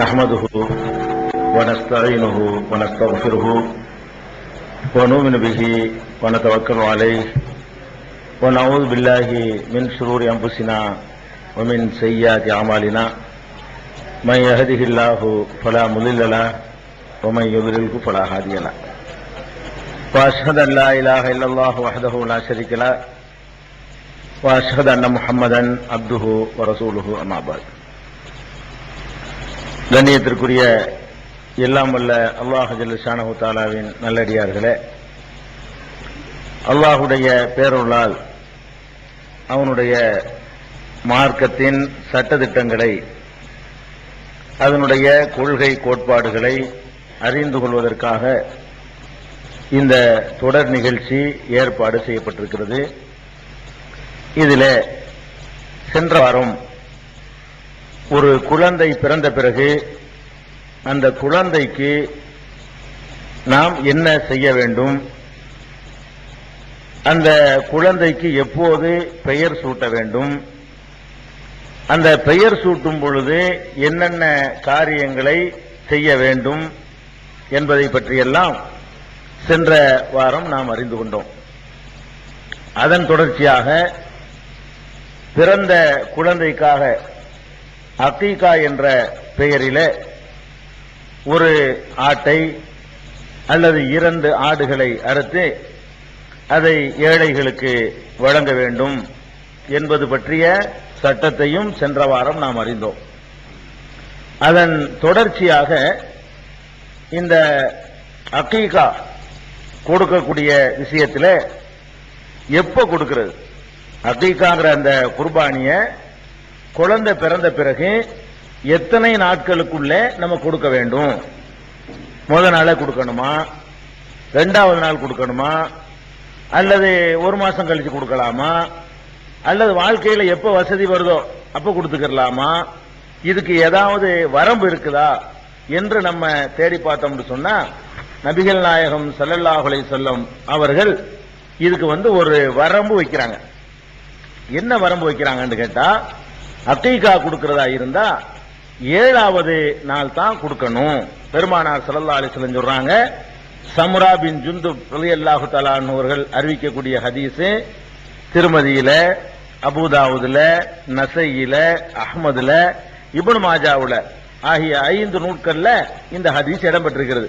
نحمده ونستعينه ونستغفره ونؤمن به ونتوكل عليه ونعوذ بالله من شرور أنفسنا ومن سيئات أعمالنا من يهده الله فلا مضل له ومن يضلله فلا هادي له وأشهد أن لا إله إلا الله وحده لا شريك له وأشهد أن محمدا عبده ورسوله أما بعد கண்ணியத்திற்குரிய எல்லாம் வல்ல அல்லாஹ் ஷானஹு தாலாவின் நல்லடியார்களே அல்லாஹுடைய பேரொருளால் அவனுடைய மார்க்கத்தின் சட்டத்திட்டங்களை அதனுடைய கொள்கை கோட்பாடுகளை அறிந்து கொள்வதற்காக இந்த தொடர் நிகழ்ச்சி ஏற்பாடு செய்யப்பட்டிருக்கிறது. இதில் சென்ற வாரம் ஒரு குழந்தை பிறந்த பிறகு அந்த குழந்தைக்கு நாம் என்ன செய்ய வேண்டும்? அந்த குழந்தைக்கு எப்போது பெயர் சூட்ட வேண்டும்? அந்த பெயர் சூட்டும் பொழுது என்னென்ன காரியங்களை செய்ய வேண்டும் என்பதை பற்றியெல்லாம் சென்ற வாரம் நாம் அறிந்து கொண்டோம். அதன் தொடர்ச்சியாக பிறந்த குழந்தைக்காக அக்கீகா என்ற பெயரில ஒரு ஆட்டை அல்லது இரண்டு ஆடுகளை அறுத்து அதை ஏழைகளுக்கு வழங்க வேண்டும் என்பது பற்றிய சட்டத்தையும் சென்ற வாரம் நாம் அறிந்தோம். அதன் தொடர்ச்சியாக இந்த அக்கீகா கொடுக்கக்கூடிய விஷயத்தில் எப்ப கொடுக்கிறது? அக்கீகாங்கிற அந்த குர்பானிய குழந்தை பிறந்த பிறகு எத்தனை நாட்களுக்குள்ளே நம்ம கொடுக்க வேண்டும்? முத நாளே கொடுக்கணுமா? ரெண்டாவது நாள் கொடுக்கணுமா? அல்லது ஒரு மாசம் கழிச்சு கொடுக்கலாமா? அல்லது வாழ்க்கையில எப்ப வசதி வருதோ அப்ப கொடுத்துக்கலாமா? இதுக்கு ஏதாவது வரம்பு இருக்குதா? என்று நம்ம தேடி பார்த்தோம்னு சொன்னா நபிகள் நாயகம் சல்லல்லாஹுலை சொல்லம் அவர்கள் இதுக்கு வந்து ஒரு வரம்பு வைக்கிறாங்க. என்ன வரம்பு வைக்கிறாங்கன்னு கேட்டா அக்கீகா கொடுக்கிறதா இருந்தா ஏழாவது நாள் தான் கொடுக்கணும். பெருமானார் சல்லா அலிஸ்லம் சொல்றாங்க சமுரா பின் ஜுந்து அல்லாஹு அவர்கள் அறிவிக்கக்கூடிய ஹதீஸ் திருமதியில அபுதாவுதுல நசையில அஹமதுல இபுன் மாஜாவுல ஆகிய ஐந்து நூட்கள்ல இந்த ஹதீஸ் இடம்பெற்றிருக்கிறது.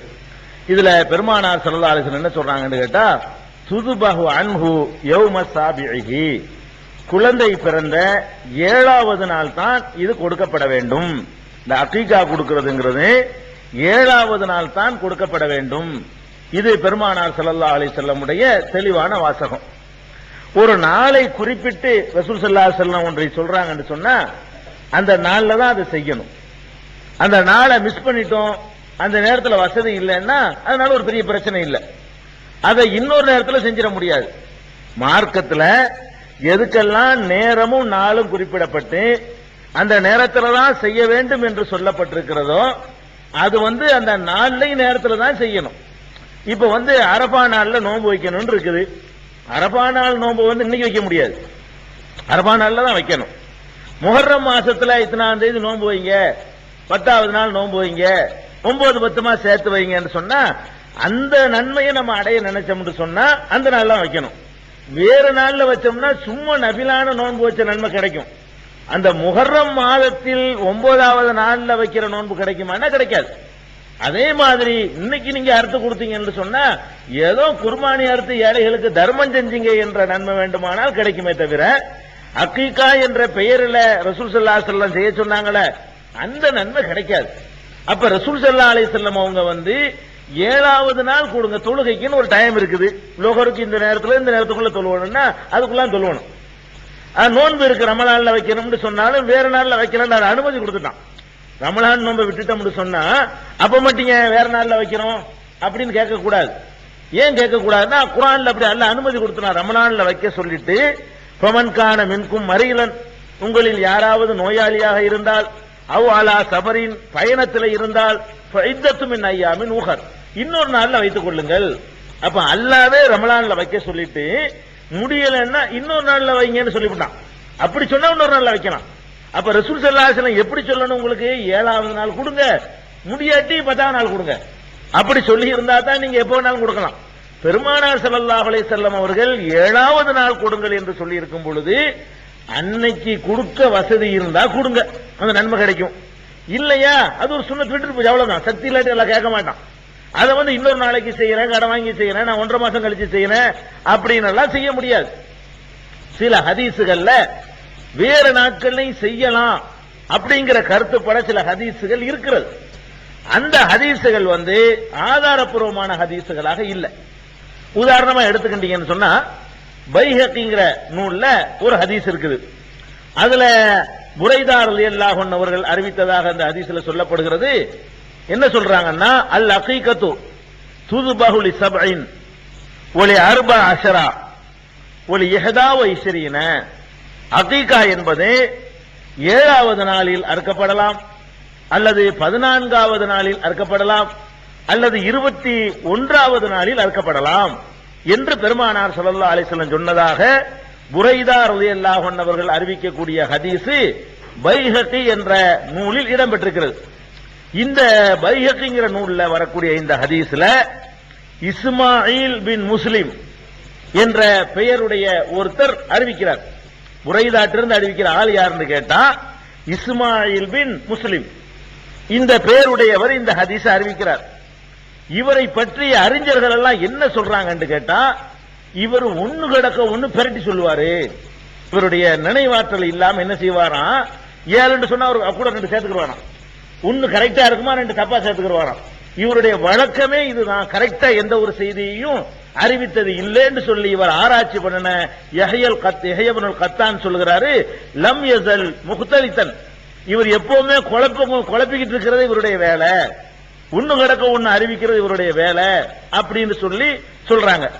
இதுல பெருமானார் சல்லா அலிஸ்லம் என்ன சொல்றாங்கன்னு கேட்டா துதுபஹு அன்ஹு யௌம சாபிஹி. குழந்தை பிறந்த ஏழாவது நாள் தான் இது கொடுக்கப்பட வேண்டும். இந்த அக்கீகா கொடுக்கிறதுங்கிறது ஏழாவது நாள் தான் கொடுக்கப்பட வேண்டும். இது பெருமானார் சல்லா அலி செல்லமுடைய தெளிவான வாசகம். ஒரு நாளை குறிப்பிட்டு ரசூல் சல்லா செல்லம் ஒன்றை சொல்றாங்கன்னு சொன்னா அந்த நாள்ல தான் அதை செய்யணும். அந்த நாளை மிஸ் பண்ணிட்டோம் அந்த நேரத்தில் வசதி இல்லைன்னா அதனால ஒரு பெரிய பிரச்சனை இல்லை. அதை இன்னொரு நேரத்தில் செஞ்சிட முடியாது. மார்க்கத்தில் எதுக்கெல்லாம் நேரமும் நாளும் குறிப்பிடப்பட்டு அந்த நேரத்தில் தான் செய்ய வேண்டும் என்று சொல்லப்பட்டிருக்கிறதோ அது வந்து அந்த நாள்லையும் நேரத்தில் தான் செய்யணும். இப்ப வந்து அரபா நாள்ல நோன்பு வைக்கணும்னு இருக்குது. அரபா நாள் நோன்பு வந்து இன்னைக்கு வைக்க முடியாது. அரபா நாள்ல தான் வைக்கணும். முகர்ரம் மாசத்துல இத்தனாம் தேதி நோன்பு வைங்க. பத்தாவது நாள் நோன்பு வைங்க. ஒன்பது பத்துமா சேர்த்து வைங்கன்னு சொன்னா அந்த நன்மையை நம்ம அடைய நினைச்சோம்னு சொன்னா அந்த நாள்ல வைக்கணும். வேறு நாள்ல வச்சோம்னா சும்மா நபிலான நோன்பு வச்ச நன்மை கிடைக்கும். அந்த முகர்ரம் மாதத்தில் ஒன்பதாவது நாள்ல வைக்கிற நோன்பு கிடைக்குமானா கிடைக்காது. அதே மாதிரி இன்னைக்கு நீங்க அறுத்து கொடுத்தீங்கன்னு சொன்னா ஏதோ குர்பானி அறுத்து ஏழைகளுக்கு தர்மம் செஞ்சீங்க என்ற நன்மை வேண்டுமானால் கிடைக்குமே தவிர அக்கீகா என்ற பெயரில் ரசூல் சல்லா செல்லம் செய்ய சொன்னாங்களே அந்த நன்மை கிடைக்காது. அப்ப ரசூல் சல்லா அலி செல்லம் அவங்க வந்து ஏழாவது நாள் கொடுங்க தொழுகைக்குன்னு ஒரு டைம் இருக்குது. லோகருக்கு இந்த நேரத்தில் இந்த நேரத்துக்குள்ள தொழுவணும்னா அதுக்குள்ள தொழுவணும். நோன்பு இருக்கு ரமலான்ல வைக்கணும்னு சொன்னாலும் வேற நாள்ல வைக்கலாம்னு அனுமதி கொடுத்துட்டான். ரமலான் நோன்பை விட்டுட்டோம்னு சொன்னா அப்ப மட்டும் வேற நாள்ல வைக்கிறோம் அப்படின்னு கேட்க கூடாது ஏன் கேட்க கூடாதுன்னா குரான்ல அப்படி அல்ல அனுமதி கொடுத்தனா ரமலான்ல வைக்க சொல்லிட்டு பமன்கான மின்கும் மறையிலன். உங்களில் யாராவது நோயாளியாக இருந்தால் அவ் அலா சபரின் பயணத்தில் இருந்தால் மின் ஐயாமின் ஊகர் இன்னொரு நாள்ல வைத்துக் கொள்ளுங்கள். அப்ப அல்லாவே ரமலான்ல வைக்க சொல்லிட்டு முடியலன்னா இன்னொரு நாள்ல வைங்கன்னு சொல்லிவிட்டான். அப்படி சொன்னா இன்னொரு நாள்ல வைக்கலாம். அப்ப ரசூல் சல்லாஹலம் எப்படி சொல்லணும் உங்களுக்கு? ஏழாவது நாள் கொடுங்க. முடியாட்டி பத்தாவது நாள் கொடுங்க. அப்படி சொல்லி இருந்தா தான் நீங்க எப்போ வேணாலும் கொடுக்கலாம். பெருமானார் ஸல்லல்லாஹு செல்லம் அவர்கள் ஏழாவது நாள் கொடுங்கள் என்று சொல்லி இருக்கும் பொழுது அன்னைக்கு கொடுக்க வசதி இருந்தா கொடுங்க. அந்த நன்மை கிடைக்கும். இல்லையா? அது ஒரு சுண்ணத்து விட்டு போய் அவ்வளவுதான். சக்தி இல்லாட்டி எல்லாம் கேட்க மாட்டான். அதை வந்து இன்னொரு நாளைக்கு செய்யறேன் கடன் வாங்கி செய்யறேன் நான் ஒன்றரை மாசம் கழிச்சு செய்யறேன் அப்படின்னு எல்லாம் செய்ய முடியாது. சில ஹதீசுகள்ல வேறு நாட்கள்லையும் செய்யலாம் அப்படிங்கிற கருத்துப்பட சில ஹதீசுகள் இருக்கிறது. அந்த ஹதீசுகள் வந்து ஆதாரப்பூர்வமான ஹதீசுகளாக இல்லை. உதாரணமா எடுத்துக்கிட்டீங்கன்னு சொன்னா பைஹக்கிங்கிற நூல்ல ஒரு ஹதீஸ் இருக்குது. அதுல புரைதார் அல்லாஹ் அவர்கள் அறிவித்ததாக அந்த ஹதீஸ்ல சொல்லப்படுகிறது. என்ன சொல்றாங்கன்னா அல் அகீகத்து துதுபகுலி சபைன் ஒலி அர்பா அஷரா ஒலி எஹதாவ வைசரீன அகீகா என்பது ஏழாவது நாளில் அறுக்கப்படலாம் அல்லது பதினான்காவது நாளில் அறுக்கப்படலாம் அல்லது இருபத்தி ஒன்றாவது நாளில் அறுக்கப்படலாம் என்று பெருமானார் சல்லா அலிசல்லம் சொன்னதாக புரைதா ரலியல்லாஹு அவர்கள் அறிவிக்கக்கூடிய ஹதீஸு பைஹகி என்ற நூலில் இடம்பெற்றிருக்கிறது. இந்த பைஹகிங்கிற நூலில் வரக்கூடிய இந்த ஹதீஸ்ல இஸ்மாயில் பின் முஸ்லிம் என்ற பெயருடைய ஒருத்தர் அறிவிக்கிறார். புரைதாட்டிலிருந்து அறிவிக்கிற ஆள் யாருன்னு கேட்டா இஸ்மாயில் பின் முஸ்லிம். இந்த பெயருடையவர் இந்த ஹதீஸ் அறிவிக்கிறார். இவரை பற்றி அறிஞர்கள் எல்லாம் என்ன சொல்றாங்கன்னு கேட்டா இவர் ஒண்ணு கிடக்க ஒண்ணு பிரட்டி சொல்லுவாரு. இவருடைய நினைவாற்றல் இல்லாம என்ன செய்வாராம்? ஏழுன்னு சொன்னா அவர் கூட ரெண்டு சேர்த்துக்குவாராம் ஒண்ணு கரெக்டா இருக்குமா ரெண்டு தப்பா சேர்த்துக்குவாராம் இவருடைய வழக்கமே இதுதான். கரெக்டா எந்த ஒரு செய்தியையும் அறிவித்தது இல்லைன்னு சொல்லி இவர் ஆராய்ச்சி பண்ணின எஹயல் கத் யஹயபனுல் கத்தான் சொல்லுகிறாரு லம் எசல் முகுத்தலித்தன். இவர் எப்பவுமே குழப்பம் குழப்பிக்கிட்டு இருக்கிறது இவருடைய வேலை. ஒண்ணு கிடக்க ஒண்ணு அறிவிக்கிறது இவருடைய வேலை அப்படின்னு சொல்லி சொல்றாங்க.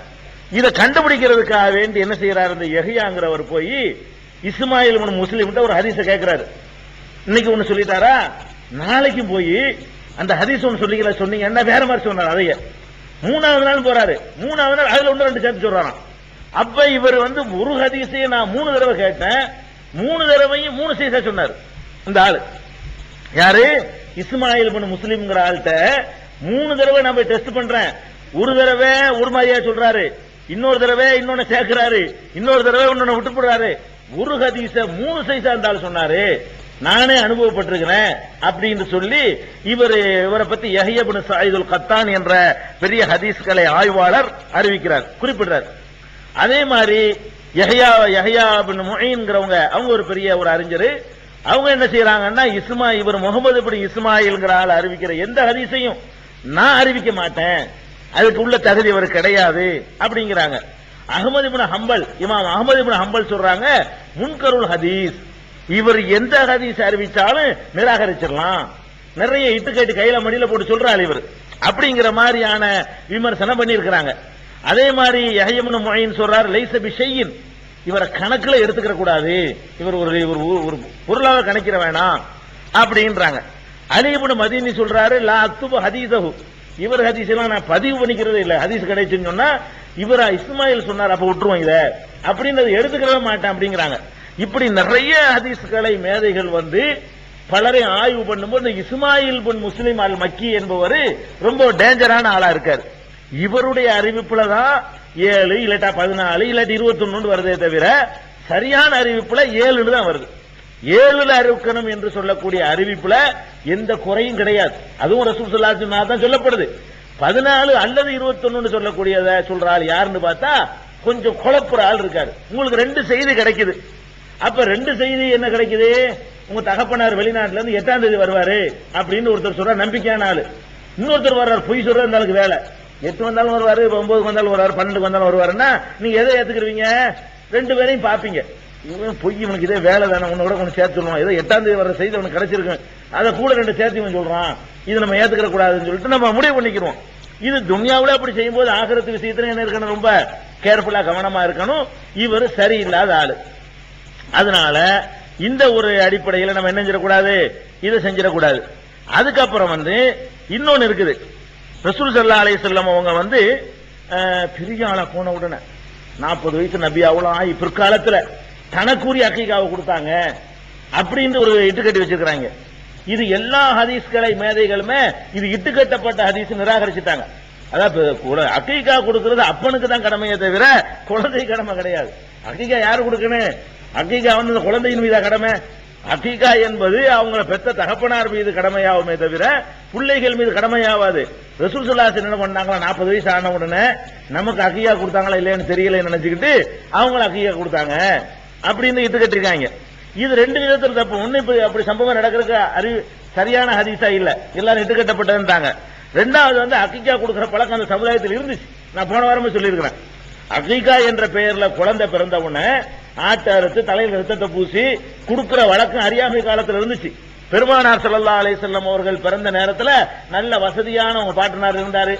இதை கண்டுபிடிக்கிறதுக்காக வேண்டி என்ன செய்யறாரு? இந்த எஹியாங்கிறவர் போய் இஸ்மாயில் முஸ்லீம்கிட்ட ஒரு ஹதீஸ கேட்கிறாரு இன்னைக்கு ஒண்ணு சொல்லிட்டாரா? நாளைக்கு போய் அந்த ஹதீஸ் ஒன்று சொல்லிக்கல சொன்னீங்கன்னா வேற மாதிரி சொன்னார் அதைய. மூணாவது நாள் போறாரு. மூணாவது நாள் அதுல ஒன்று ரெண்டு சேர்த்து சொல்றாராம். அப்ப இவர் வந்து ஒரு ஹதீஸையும் நான் மூணு தடவை கேட்டேன். மூணு தடவையும் மூணு சீசா சொன்னார். இந்த ஆளு. யாரு? இஸ்மாயில் பின் முஸ்லீம்ங்கிற ஆள்கிட்ட மூணு தடவை நான் போய் டெஸ்ட் பண்றேன். ஒரு தடவை ஒரு மாதிரியா சொல்றாரு. இன்னொரு தடவை இன்னொன்னு சேர்க்கிறாரு. இன்னொரு தடவை இன்னொன்னு விட்டு போடுறாரு. ஒரு ஹதீச மூணு சைஸா இருந்தாலும் சொன்னாரு. நானே அனுபவப்பட்டிருக்கிறேன் அப்படின்னு சொல்லி இவர் இவரை பத்தி யஹ்யபின் சாயிதுல் கத்தான் என்ற பெரிய ஹதீஸ்களை ஆய்வாளர் அறிவிக்கிறார் குறிப்பிடுறார். அதே மாதிரி யஹ்யா யஹ்யா பின் முஹீன்ங்கிறவங்க அவங்க ஒரு பெரிய ஒரு அறிஞர். அவங்க என்ன செய்யறாங்கன்னா இஸ்மா இவர் முகமது பின் இஸ்மாயில்ங்கிற ஆள் அறிவிக்கிற எந்த ஹதீஸையும் நான் அறிவிக்க மாட்டேன். அதுக்கு உள்ள தகுதி அவர் கிடையாது அப்படிங்கிறாங்க. அகமது இபின் ஹம்பல் இமாம் அகமது இபின் ஹம்பல் சொல்றாங்க முன்கருள் ஹதீஸ். இவர் எந்த ஹதீஸ் அறிவித்தாலும் நிராகரிச்சிடலாம். நிறைய இட்டுக்கட்டு கையில மடியில போட்டு சொல்றாள் இவர். அப்படிங்கிற மாதிரியான விமர்சனம் பண்ணியிருக்கிறாங்க. அதே மாதிரி யஹயம்னு மொழின்னு சொல்றாரு லைச பிஷையின் இவரை கணக்குல எடுத்துக்கிற கூடாது. இவர் ஒரு ஒரு- பொருளாக கணக்கிட வேணாம் அப்படின்றாங்க. அலிபுன் மதீனி சொல்றாரு லா அத்துபு ஹதீசஹு இவர் ஹதீஸ் எல்லாம் நான் பதிவு பண்ணிக்கிறது இல்ல. ஹதீஸ் கிடைச்சுன்னு சொன்னா இவரா இஸ்மாயில் சொன்னார் அப்ப விட்டுருவோம் இத. அப்படின்னு எடுத்துக்கவே மாட்டேன் அப்படிங்கிறாங்க. இப்படி நிறைய ஹதீஸ்களை மேதைகள் வந்து பலரை ஆய்வு பண்ணும்போது இந்த இஸ்மாயில் பின் முஸ்லிம் அல் மக்கி என்பவர் ரொம்ப டேஞ்சரான ஆளா இருக்கார். இவருடைய அறிவிப்புல தான் ஏழு இல்லாட்டா பதினாலு இல்லாட்டி இருபத்தி வருதே தவிர சரியான அறிவிப்புல ஏழுன்னு தான் வருது. ஏழுல அறுக்கணும் என்று சொல்லக்கூடிய அறிவிப்புல எந்த குறையும் கிடையாது. அதுவும் ரசூல் ஸல்லல்லாஹு தான் சொல்லப்படுது. பதினாலு அல்லது இருபத்தொன்னு சொல்லக்கூடியத சொல்ற ஆள் யாருன்னு பார்த்தா கொஞ்சம் குழப்புற ஆள் இருக்காரு. உங்களுக்கு ரெண்டு செய்தி கிடைக்குது. அப்ப ரெண்டு செய்தி என்ன கிடைக்குது? உங்க தகப்பனார் வெளிநாட்டுல இருந்து எட்டாம் தேதி வருவாரு அப்படின்னு ஒருத்தர் சொல்ற நம்பிக்கையான ஆளு. இன்னொருத்தர் வர்றாரு பொய் சொல்ற இந்த வேலை. எட்டு வந்தாலும் வருவாரு ஒன்பதுக்கு வந்தாலும் வருவாரு பன்னெண்டுக்கு வந்தாலும் வருவாருன்னா நீங்க எதை ஏத்துக்கிறீங்க ரெண்டு பேரையும் பாப்பீங்க இவன் பொய் இவனுக்கு இதே வேலை வேணாம். உன்னை கூட கொஞ்சம் சேர்த்து சொல்லுவான். ஏதோ எட்டாம் தேதி வர செய்தி அவனுக்கு கிடைச்சிருக்கு. அதை கூட ரெண்டு சேர்த்து இவன் சொல்றான். இது நம்ம ஏத்துக்கிற கூடாதுன்னு சொல்லிட்டு நம்ம முடிவு பண்ணிக்கிறோம். இது துன்யாவுல அப்படி செய்யும்போது ஆகிறத்து விஷயத்துல என்ன இருக்கணும்? ரொம்ப கேர்ஃபுல்லா கவனமா இருக்கணும். இவர் சரியில்லாத ஆளு. அதனால இந்த ஒரு அடிப்படையில் நம்ம என்ன செஞ்சிடக்கூடாது இதை செஞ்சிடக்கூடாது. அதுக்கப்புறம் வந்து இன்னொன்னு இருக்குது. ரசூல் சல்லா அலைஹி செல்லம் அவங்க வந்து பெரிய ஆளா போன உடனே நாற்பது வயசு நபி அவ்வளோ ஆகி பிற்காலத்துல தனக்குரிய அக்கீகாவை கொடுத்தாங்க அப்படின்னு ஒரு இட்டுக்கட்டி வச்சிருக்கிறாங்க. இது எல்லா ஹதீஸ்களை மேதைகளுமே இது இட்டுக்கட்டப்பட்ட ஹதீஸ் நிராகரிச்சுட்டாங்க. அதாவது அக்கீகா கொடுக்கறது அப்பனுக்கு தான் கடமையே தவிர குழந்தை கடமை கிடையாது. அக்கீகா யாரு கொடுக்கணும்? அக்கீகா வந்து குழந்தையின் மீதா கடமை. அக்கீகா என்பது அவங்கள பெத்த தகப்பனார் மீது கடமையாகுமே தவிர பிள்ளைகள் மீது கடமையாவாது ரசூல் சுல்லாசன் என்ன பண்ணாங்களா? நாற்பது வயசு ஆன உடனே நமக்கு அக்கியா கொடுத்தாங்களா இல்லையான்னு தெரியல நினைச்சுக்கிட்டு அவங்கள அக்கியா கொடுத்தாங்க. அப்படின்னு இட்டு கட்டிருக்காங்க இது ரெண்டு விதத்தில் தப்பு. ஒண்ணு இப்ப அப்படி சம்பவம் நடக்கிறதுக்கு அறிவு சரியான ஹதீஸா இல்ல. எல்லாரும் இட்டு கட்டப்பட்டதுன்றாங்க. ரெண்டாவது வந்து அக்கிக்கா கொடுக்கிற பழக்கம் அந்த சமுதாயத்தில் இருந்துச்சு. நான் போன வாரமே சொல்லியிருக்கிறேன். அக்கிகா என்ற பெயர்ல குழந்தை பிறந்த உடனே ஆட்டை அறுத்து தலையில் ரத்தத்தை பூசி கொடுக்கிற வழக்கம் அறியாமை காலத்தில் இருந்துச்சு. பெருமானார் சல்லா அலிசல்லம் அவர்கள் பிறந்த நேரத்தில் நல்ல வசதியான உங்க பாட்டனார் இருந்தாரு.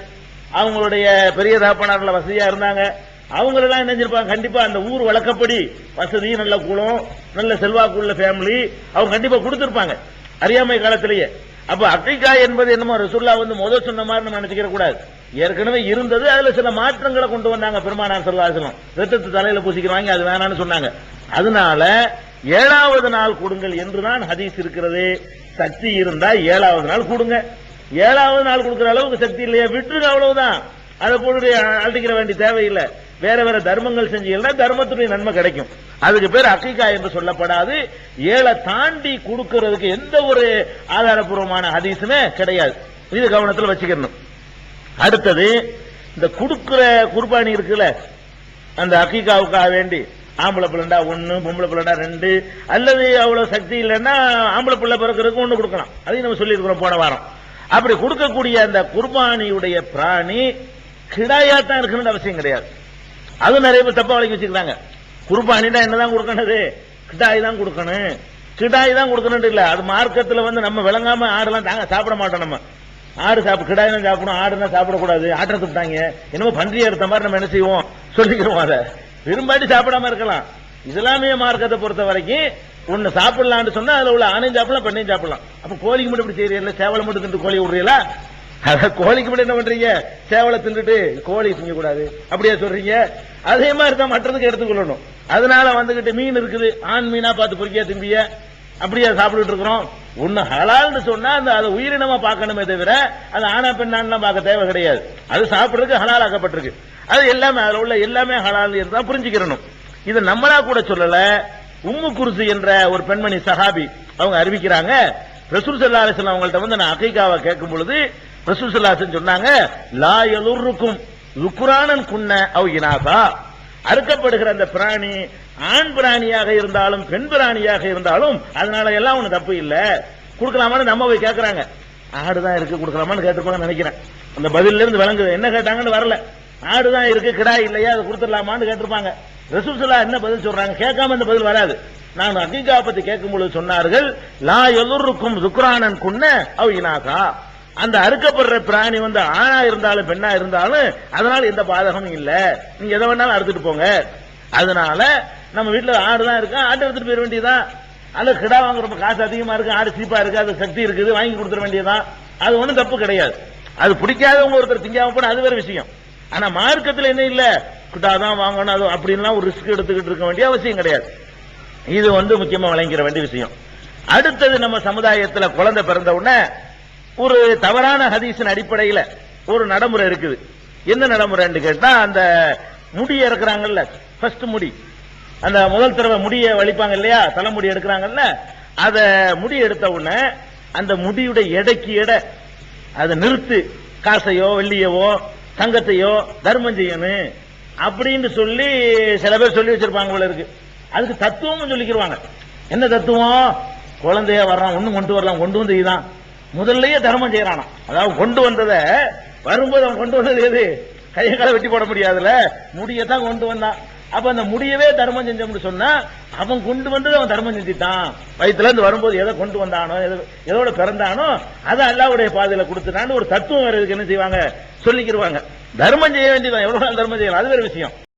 அவங்களுடைய பெரிய தாப்பனார்ல வசதியா இருந்தாங்க. அவங்களெல்லாம் என்ன செஞ்சிருப்பாங்க? கண்டிப்பா அந்த ஊர் வழக்கப்படி வசதி நல்ல குளம் நல்ல செல்வாக்குள்ள ஃபேமிலி அவங்க கண்டிப்பா கொடுத்துருப்பாங்க. அறியாமை காலத்திலேயே. அப்ப அக்கைக்கா என்பது என்னமோ ரசுல்லா வந்து முதல் சொன்ன மாதிரி நம்ம நினைச்சுக்கிற கூடாது. ஏற்கனவே இருந்தது அதுல சில மாற்றங்களை கொண்டு வந்தாங்க பெருமானார் செல்வாசனம் ரத்தத்தை தலையில பூசிக்கிறாங்க அது வேணாம்னு சொன்னாங்க. அதனால ஏழாவது நாள் கொடுங்கள் என்றுதான் ஹதீஸ் இருக்கிறது. சக்தி இருந்தா ஏழாவது நாள் கொடுங்க. ஏழாவது நாள் கொடுக்கிற அளவுக்கு சக்தி இல்லையா? விட்டுருங்க அவ்வளவுதான். அதை போட்டு அழட்டிக்கிற வேண்டிய தேவையில்லை. வேற வேற தர்மங்கள் செஞ்சீங்கன்னா தர்மத்துடைய நன்மை கிடைக்கும். அதுக்கு பேர் அக்கிகா என்று சொல்லப்படாது. ஏழை தாண்டி கொடுக்கிறதுக்கு எந்த ஒரு ஆதாரபூர்வமான ஹதீஸுமே கிடையாது. இது கவனத்தில் வச்சுக்கணும். அடுத்தது இந்த கொடுக்கிற குர்பானி இருக்குல்ல அந்த அக்கிகாவுக்காக வேண்டி ஆம்பளை பிள்ளைண்டா ஒன்னு பொம்பளை பிள்ளைண்டா ரெண்டு அல்லது அவ்வளவு சக்தி இல்லைன்னா ஆம்பளை பிள்ளை பிறக்கிறதுக்கு ஒண்ணு கொடுக்கலாம். அதையும் நம்ம சொல்லியிருக்கிறோம் போன வாரம். அப்படி கொடுக்கக்கூடிய அந்த குர்பானியுடைய பிராணி கிடாயா தான் இருக்கணும்னு அவசியம் கிடையாது. அது நிறைய பேர் தப்பா வழங்கி வச்சுக்கிறாங்க. குர்பானினா என்னதான் கொடுக்கணுது? கிடாய் தான் கொடுக்கணும். கிடாய் தான் கொடுக்கணும் இல்ல. அது மார்க்கத்துல வந்து நம்ம விளங்காம ஆடுலாம் தாங்க சாப்பிட மாட்டோம் நம்ம. ஆடு சாப்பிட கிடாய் தான் சாப்பிடணும் ஆடுனா சாப்பிடக்கூடாது. ஆட்டை துப்பிட்டாங்க என்னமோ பன்றி எடுத்த மாதிரி நம்ம என்ன செய்வோம்? சொல்லிக்கிறோம் அதை. விரும்பாட்டி சாப்பிடாம இருக்கலாம். இஸ்லாமிய மார்க்கத்தை பொறுத்த வரைக்கும் ஒன்னு சாப்பிடலாம்னு சொன்னா அதுல உள்ள ஆணையும் சாப்பிடலாம் பெண்ணையும் சாப்பிடலாம். அப்ப கோழிக்கு மட்டும் இப்படி செய்யறீங்களா சேவலை மட்டும் தின்று கோழி விடுறீங்களா அத கோழிக்கு மட்டும் என்ன பண்றீங்க? சேவலை தின்னுட்டு கோழி திங்க கூடாது அப்படியே சொல்றீங்க? அதே மாதிரி தான் மற்றதுக்கு எடுத்துக்கொள்ளணும். அதனால வந்துகிட்டு மீன் இருக்குது. ஆண் மீனா பார்த்து பொறுக்கியா திம்பிய அப்படியே சாப்பிட்டுட்டு இருக்கிறோம். ஒன்னு ஹலால்னு சொன்னா அந்த அதை உயிரினமா பார்க்கணுமே தவிர அது ஆனா பெண்ணான்லாம் பார்க்க தேவை கிடையாது. அது சாப்பிடுறதுக்கு ஹலால் ஆக்கப்பட்டிருக்கு அது எல்லாமே அதுல உள்ள எல்லாமே ஹலால் தான் புரிஞ்சுக்கிறணும். இது நம்மளா கூட சொல்லல. உம்மு குருசு என்ற ஒரு பெண்மணி சஹாபி அவங்க அறிவிக்கிறாங்க. ரசூல் சல்லா அலிஸ்லாம் அவங்கள்ட்ட வந்து நான் அகைக்காவை கேட்கும் பொழுது ரசூசல்லாசன் சொன்னாங்க லா எலுருக்கும் லுக்குரானன் குன்ன அவ் இனாசா அறுக்கப்படுகிற அந்த பிராணி ஆண் பிராணியாக இருந்தாலும் பெண் பிராணியாக இருந்தாலும் அதனால எல்லாம் ஒண்ணு தப்பு இல்ல. கொடுக்கலாமான்னு நம்ம போய் கேட்கறாங்க ஆடுதான் இருக்கு கொடுக்கலாமான்னு கேட்டிருப்பாங்கன்னு நினைக்கிறேன். அந்த பதில இருந்து விளங்குது. என்ன கேட்டாங்கன்னு வரல. ஆடுதான் இருக்கு கிடா இல்லையா அதை கொடுத்துடலாமான்னு கேட்டிருப்பாங்க. ரசூசல்லா என்ன பதில் சொல்றாங்க? கேட்காம இந்த பதில் வராது. நான் அகிகா பத்தி கேட்கும் பொழுது சொன்னார்கள் லா எல்லோருக்கும் சுக்ரானன் குன்ன அவ் இனாசா அந்த அறுக்கப்படுற பிராணி வந்து ஆணா இருந்தாலும் பெண்ணா இருந்தாலும் அதனால எந்த பாதகமும் இல்ல. நீங்க எதை வேணாலும் அறுத்துட்டு போங்க. அதனால நம்ம வீட்டுல ஆடு தான் இருக்கா ஆட்டை எடுத்துட்டு போயிட வேண்டியதான் அல்ல கிடா வாங்குறப்ப காசு அதிகமா இருக்கு ஆடு சீப்பா இருக்கு அது சக்தி இருக்குது வாங்கி கொடுத்துட வேண்டியதான் அது ஒண்ணும் தப்பு கிடையாது. அது பிடிக்காதவங்க ஒருத்தர் திங்காம போன அது வேற விஷயம். ஆனா மார்க்கத்துல என்ன இல்ல? கிட்டா தான் வாங்கணும் அது அப்படின்லாம் ஒரு ரிஸ்க் எடுத்துக்கிட்டு இருக்க வேண்டிய அவசியம் கிடையாது. இது வந்து முக்கியமா வழங்கிற வேண்டிய விஷயம். அடுத்தது நம்ம சமுதாயத்துல குழந்தை பிறந்த உடனே ஒரு தவறான ஹதீஸின் அடிப்படையில் ஒரு நடைமுறை இருக்குது. என்ன நடைமுறைன்னு கேட்டா அந்த முடி இறக்குறாங்கல்ல ஃபர்ஸ்ட் முடி. அந்த முதல் தடவை முடிய வலிப்பாங்க இல்லையா தலைமுடி எடுக்கிறாங்கல்ல அத முடி எடுத்த உடனே அந்த முடியுடைய எடைக்கு எடை அதை நிறுத்து. காசையோ வெள்ளியவோ தங்கத்தையோ தர்மம் செய்யணும் அப்படின்னு சொல்லி சில பேர் சொல்லி வச்சிருப்பாங்க போல இருக்கு. அதுக்கு தத்துவமும் சொல்லிக்கிருவாங்க. என்ன தத்துவம்? குழந்தைய வர்றான் ஒன்னும் கொண்டு வரலாம் கொண்டு வந்து இதுதான். முதல்லயே தர்மம் செய்யறானா அதாவது கொண்டு வந்ததை வரும்போது அவன் கொண்டு வந்தது எது? கையை வெட்டி போட முடியாதுல்ல? முடியத்தான் கொண்டு வந்தான். அப்ப அந்த முடியவே தர்மம் செஞ்சோம்னு சொன்னா அவன் கொண்டு வந்தது அவன் தர்மம் செஞ்சுட்டான். வயிற்றுல இருந்து வரும்போது எதை கொண்டு வந்தானோ எதோட பிறந்தானோ அதை அல்லாவுடைய பாதையில கொடுத்துட்டான்னு ஒரு தத்துவம் வேற இதுக்கு என்ன செய்வாங்க? சொல்லிக்கிருவாங்க. தர்மம் செய்ய வேண்டியதான் எவ்வளவு நாள் தர்மம் செய்யலாம்? அது வேற விஷயம்.